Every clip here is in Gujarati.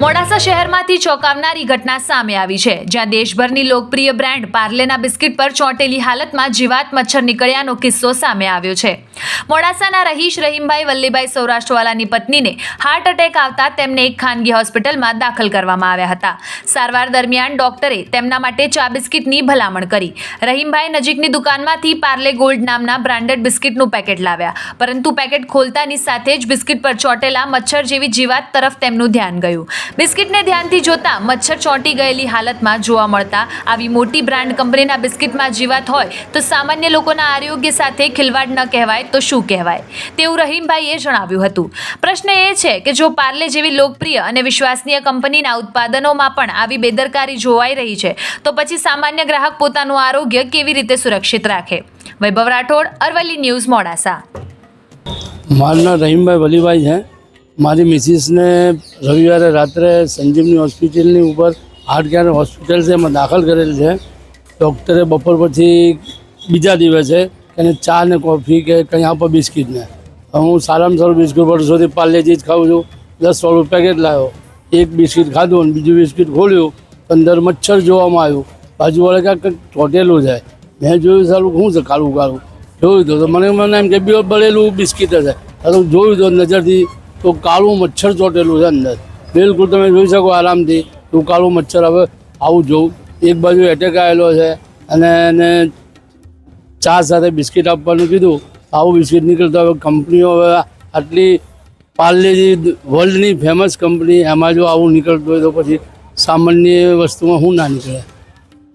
મોડાસા શહેરમાંથી ચોંકાવનારી ઘટના સામે આવી છે, જ્યાં દેશભરની લોકપ્રિય બ્રાન્ડ પાર્લેના બિસ્કિટ પર ચોંટેલી હાલતમાં જીવાત મચ્છર નીકળ્યાનો કિસ્સો સામે આવ્યો છે. મોડાસાના રહીશ રહીમભાઈ વલ્લીભાઈ સૌરાષ્ટ્રવાલાની પત્નીને હાર્ટ એટેક આવતા તેમને એક ખાનગી હોસ્પિટલમાં દાખલ કરવામાં આવ્યા હતા. સારવાર દરમિયાન ડોક્ટરે તેમના માટે ચા બિસ્કિટની ભલામણ કરી. રહીમભાઈ નજીકની દુકાનમાંથી પાર્લે ગોલ્ડ નામના બ્રાન્ડેડ બિસ્કિટનું પેકેટ લાવ્યા. પરંતુ પેકેટ ખોલતાની સાથે જ બિસ્કિટ પર ચોંટેલા મચ્છર જેવી જીવાત તરફ તેમનું ધ્યાન ગયું. બિસ્કિટને ધ્યાનથી જોતા મચ્છર ચોંટી ગયેલી હાલતમાં જોવા મળતા. આવી મોટી બ્રાન્ડ કંપનીના બિસ્કિટમાં જીવાત હોય તો સામાન્ય લોકોના આરોગ્ય સાથે ખિલવાડ ન કહેવાય તો શું કહેવાય? તેવું રહીમભાઈએ જણાવ્યું હતું. પ્રશ્ન એ છે કે જો પાર્લે જેવી લોકપ્રિય અને વિશ્વાસનીય કંપનીના ઉત્પાદનોમાં પણ આવી બેદરકારી જોવાઈ રહી છે, તો પછી સામાન્ય ગ્રાહક પોતાનું આરોગ્ય કેવી રીતે સુરક્ષિત રાખે? વૈભવ રાઠોડ, અરવલ્લી ન્યૂઝ મોડાસા. મારું નામ રહીમભાઈ વલીભાઈ છે. મારી મિસિસને રવિવારે રાત્રે સંજીવની હોસ્પિટલની ઉપર હાર્ટ કેર હોસ્પિટલ છે, એમાં દાખલ કરેલ છે. ડૉક્ટરે બપોર પછી બીજા દિવસે એને ચા ને કોફી કે કંઈ આપો બિસ્કિટને. હું સારામાં સારું બિસ્કિટ વર્ષોથી પાર્લેજી જ ખાઉં છું. દસ વાળું પેકેટ લાવ્યો એક બિસ્કિટ ખાધું અને બીજું બિસ્કિટ ખોલ્યું. અંદર મચ્છર જોવામાં આવ્યું. બાજુવાળે કંઈક ચોટેલું છે. મેં જોયું સારું, શું છે કાળું કાળું જોયું તો મને મને એમ કે બી બળેલું બિસ્કિટ હશે. તો જોયું તો નજરથી તો કાળું મચ્છર ચોટેલું છે અંદર. બિલકુલ તમે જોઈ શકો આરામથી, તો કાળું મચ્છર હવે આવું જોઉં. એક બાજુ એટેક આવેલો છે અને એને ચા સાથે બિસ્કિટ આપવાનું કીધું. આવું બિસ્કિટ નીકળતો હવે કંપનીઓ હવે આટલી પાર્લેજી વર્લ્ડની ફેમસ કંપની એમાં જો આવું નીકળતું હોય તો પછી સામાન્ય વસ્તુમાં શું ના નીકળે.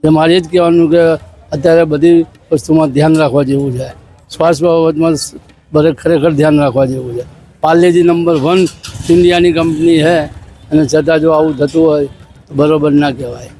તે મારે જ કહેવાનું કે અત્યારે બધી વસ્તુમાં ધ્યાન રાખવા જેવું છે. શ્વાસ બાબતમાં બધે ખરેખર ધ્યાન રાખવા જેવું છે. પાર્લેજી નંબર વન ઇન્ડિયાની કંપની છે. અને છતાં જો આવું થતું હોય તો બરાબર ના કહેવાય.